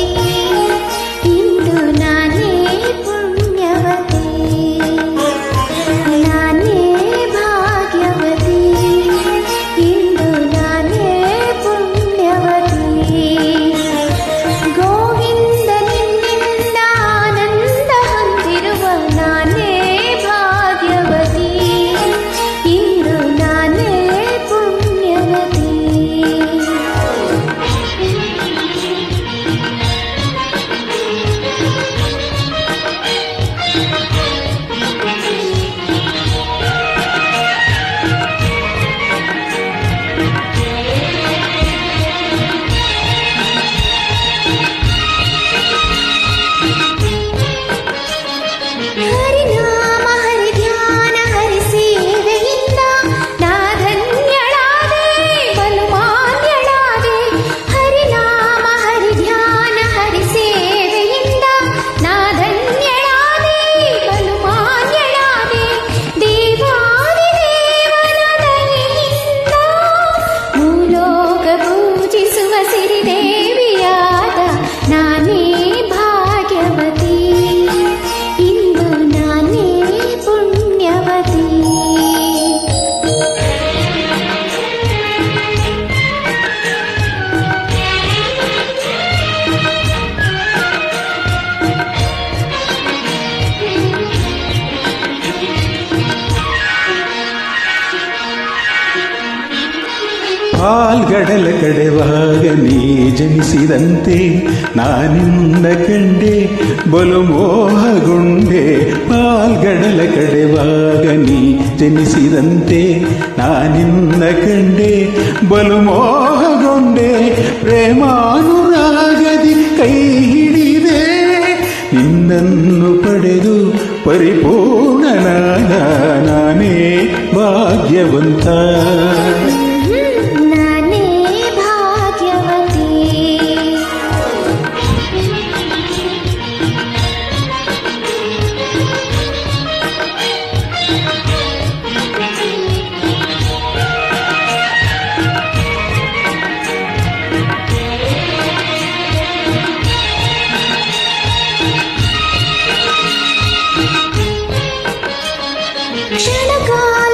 ಭಾಗ್ಯವತಿ சிறிதே ಪಾಲ್ಗಡಲ ಕಡೆವಾಗ ನೀ ಜನಿಸಿದಂತೆ ನಾನಿಂದ ಕಂಡೆ ಬಲು ಮೋಹಗೊಂಡೆ ಪಾಲ್ಗಡಲ ಕಡೆವಾಗ ನೀ ಜನಿಸಿದಂತೆ ನಾನಿಂದ ಕಂಡೆ ಬಲು ಮೋಹಗೊಂಡೆ ಪ್ರೇಮಾನುರಾಗದಿ ಕೈ ಹಿಡಿದೆ, ನಿನ್ನನ್ನು ಪಡೆದು ಪರಿಪೂರ್ಣನಾದ ನಾನೇ ಭಾಗ್ಯವಂತ. 十六个